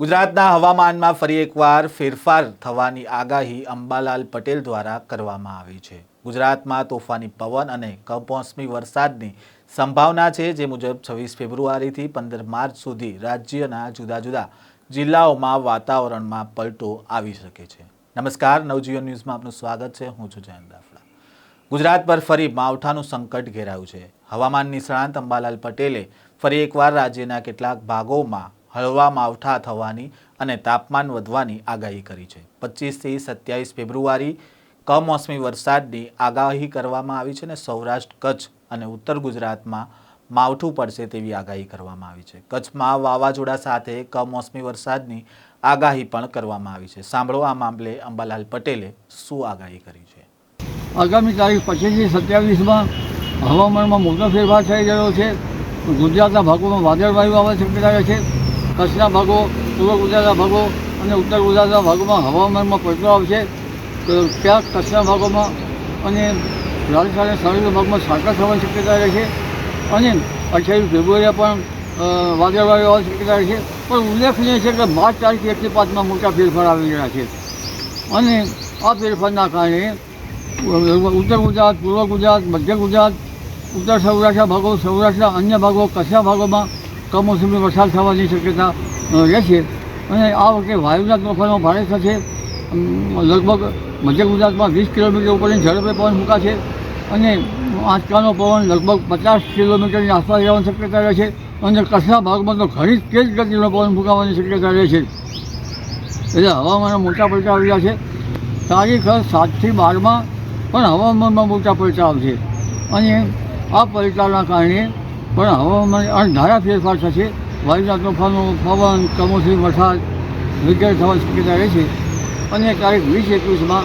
ગુજરાતના હવામાનમાં ફરી એકવાર ફેરફાર થવાની આગાહી અંબાલાલ પટેલ દ્વારા કરવામાં આવી છે. ગુજરાતમાં તોફાની પવન અને કમોસમી વરસાદની સંભાવના છે, જે મુજબ છવ્વીસ ફેબ્રુઆરીથી પંદર માર્ચ સુધી રાજ્યના જુદા જુદા જિલ્લાઓમાં વાતાવરણમાં પલટો આવી શકે છે. નમસ્કાર, નવજીવન ન્યૂઝમાં આપનું સ્વાગત છે. હું છું જયંત દાફડા. ગુજરાત પર ફરી માવઠાનું સંકટ ઘેરાયું છે. હવામાન નિષ્ણાંત અંબાલાલ પટેલે ફરી એકવાર રાજ્યના કેટલાક ભાગોમાં હળવા માવઠા થવાની અને તાપમાન વધવાની આગાહી કરી છે. પચીસથી સત્યાવીસ ફેબ્રુઆરી કમોસમી વરસાદની આગાહી કરવામાં આવી છે અને સૌરાષ્ટ્ર, કચ્છ અને ઉત્તર ગુજરાતમાં માવઠું પડશે તેવી આગાહી કરવામાં આવી છે. કચ્છમાં વાવાઝોડા સાથે કમોસમી વરસાદની આગાહી પણ કરવામાં આવી છે. સાંભળો આ મામલે અંબાલાલ પટેલે શું આગાહી કરી છે. આગામી તારીખ પચીસથી સત્યાવીસમાં હવામાનમાં મોટો ફેરફાર થઈ રહ્યો છે. ગુજરાતના ભાગોમાં વાદળવાયુ આવવાની શક્યતા છે. કચ્છના ભાગો, પૂર્વ ગુજરાતના ભાગો અને ઉત્તર ગુજરાતના ભાગોમાં હવામાનમાં પલટો આવશે તો ક્યાંક કચ્છના ભાગોમાં અને રાજસ્થાન અને સૌરાષ્ટ્રના ભાગમાં સાંકળ થવાની શક્યતા રહે છે. અને અઠ્યાવીસ ફેબ્રુઆરીએ પણ વાદળવાળી હોવાની શક્યતા રહે છે. પણ ઉલ્લેખનીય છે કે માર્ચ તારીખ એકથી પાંચમાં મોટા ફેરફાર આવી રહ્યા છે. અને આ ફેરફારના કારણે ઉત્તર ગુજરાત, પૂર્વ ગુજરાત, મધ્ય ગુજરાત, ઉત્તર સૌરાષ્ટ્રના ભાગો, સૌરાષ્ટ્રના અન્ય ભાગો, કચ્છના ભાગોમાં કમોસમી વરસાદ થવાની શક્યતા રહેશે અને આ વખતે વાયુના તોફાનો ભારે થશે. લગભગ મધ્ય ગુજરાતમાં વીસ કિલોમીટર ઉપરની ઝડપે પવન મૂકાશે અને આંચકાનો પવન લગભગ પચાસ કિલોમીટરની આસપાસ રહેવાની શક્યતા રહે છે અને કચ્છના ભાગમાં તો ઘણી તેજ ગતિનો પવન ફૂંકાવાની શક્યતા રહે છે. એટલે હવામાનમાં મોટા પલટા આવ્યા છે. તારીખ સાતથી બારમાં પણ હવામાનમાં મોટા પલટા આવશે અને આ પલટાના કારણે પણ હવામાન અણધારા ફેરફાર થશે. વાયુના તોફાનો પવન, કમોસમી વરસાદ વગેરે થવા શક્યતા રહે છે. અને તારીખ વીસ એકવીસમાં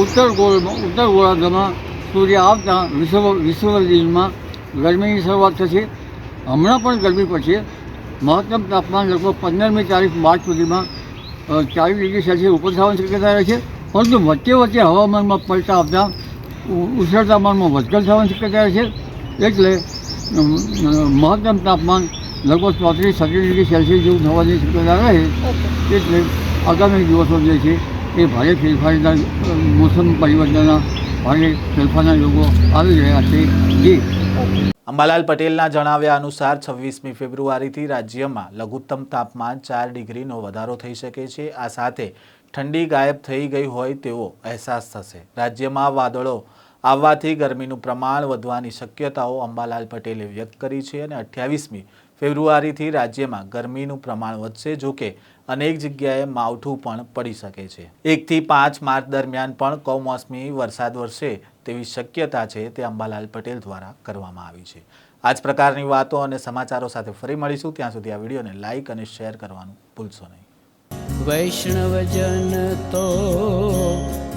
ઉત્તર ગોળમાં, ઉત્તર ગોળાર્ધમાં સૂર્ય આવતા વિશ્વ વિશ્વ દિનમાં ગરમીની શરૂઆત થશે. હમણાં પણ ગરમી પડશે. મહત્તમ તાપમાન લગભગ પંદરમી તારીખ માર્ચ સુધીમાં ચાલીસ ડિગ્રી સેલ્સિયસ ઉપર થવાની શક્યતા રહે છે. પરંતુ વચ્ચે વચ્ચે હવામાનમાં પલટા આવતા ઉ- ઉષ્ણતામાનમાં વધઘટ થવાની શક્યતા રહે છે. એટલે મહત્તમ તાપમાન લગભગ ચોત્રીસ છત્રીસ ડિગ્રી સેલ્સિયસ જેવું થવાની શક્યતા રહે એટલે આગામી દિવસો જે છે એ ભારે ફેરફારના મોસમ પરિવર્તનના ભારે ફેરફારના યોગો આવી રહ્યા છે. જે. અંબાલાલ પટેલના જણાવ્યા અનુસાર છવ્વીસમી ફેબ્રુઆરીથી રાજ્યમાં લઘુત્તમ તાપમાન ચાર ડિગ્રીનો વધારો થઈ શકે છે. આ સાથે ઠંડી ગાયબ થઈ ગઈ હોય તેવો અહેસાસ થશે. રાજ્યમાં વાદળો આવવાથી ગરમીનું પ્રમાણ વધવાની શક્યતાઓ અંબાલાલ પટેલે વ્યક્ત કરી છે અને અઠ્યાવીસમી ફેબ્રુઆરીથી રાજ્યમાં ગરમીનું પ્રમાણ વધશે જોકે અનેક જગ્યાએ માવઠું પણ પડી શકે છે. એકથી પાંચ માર્ચ દરમિયાન પણ કમોસમી વરસાદ વરસે તેવી શક્યતા છે તે અંબાલાલ પટેલ દ્વારા કરવામાં આવી છે. આ જ પ્રકારની વાતો અને સમાચારો સાથે ફરી મળીશું. ત્યાં સુધી આ વિડીયોને લાઇક અને શેર કરવાનું ભૂલશો નહીં. વૈષ્ણવજન તો